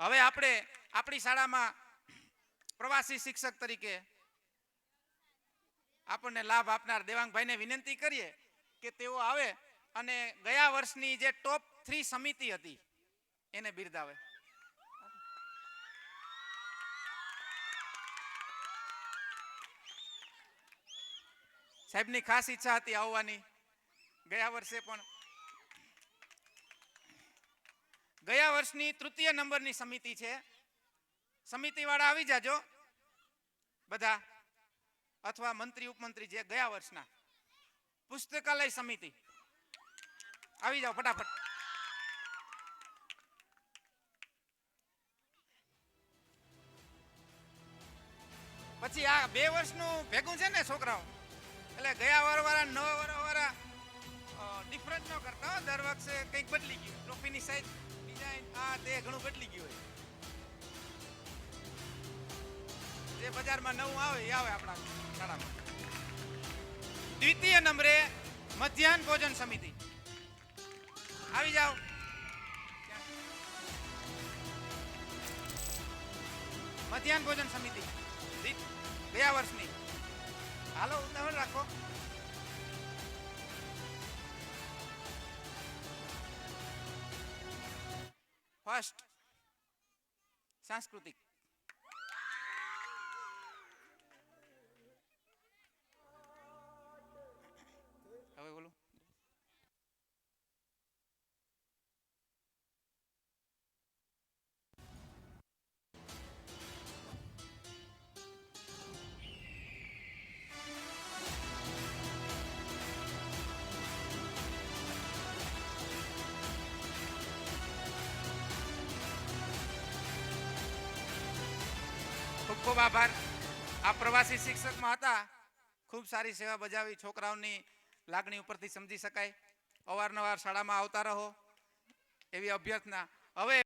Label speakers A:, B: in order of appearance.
A: હવે આપણે આપણી શાળામાં પ્રવાસી શિક્ષક તરીકે આપણને લાભ આપનાર દેવાંગભાઈને વિનંતી કરીએ કે તેઓ આવે અને ગયા વર્ષની જે ટોપ થ્રી સમિતિ હતી, એને બિરદાવે. સાહેબની ખાસ ઈચ્છા હતી આવવાની. ગયા વર્ષે પણ ગયા વર્ષની તૃતીય નંબરની સમિતિ છે. સમિતિ વાળા આવી જાજો. બધા, અથવા મંત્રી, ઉપમંત્રી જે ગયા વર્ષના. પુસ્તકાલય સમિતિ. આવી જાઓ ફટાફટ. પછી આ બે વર્ષનું ભેગું છે ને છોકરાઓ? એટલે ગયા વાર વાળા નવા વાર વાળા ડિફરન્સ ન કરતા દર વખતે કંઈક બદલી ગયું. ટ્રોફીની સાઈઝ ડિઝાઇન આ તે ઘણું બદલી ગયું હોય. જે બજારમાં નવું આવે એ આવે આપણા શાળામાં. દ્વિતીય નંબરે મધ્યાહન ભોજન સમિતિ. આવી જાઓ. મધ્યાહન ભોજન સમિતિ. ગયા વર્ષની. હાલો ઉતાવળ રાખો. First, Sanskritic. ખૂબ ખૂબ આભાર. આ પ્રવાસી શિક્ષકમાં હતા. ખૂબ સારી સેવા બજાવી. છોકરાઓની લાગણી ઉપરથી સમજી શકાય. અવારનવાર શાળામાં આવતા રહો. એવી અભ્યર્થના. હવે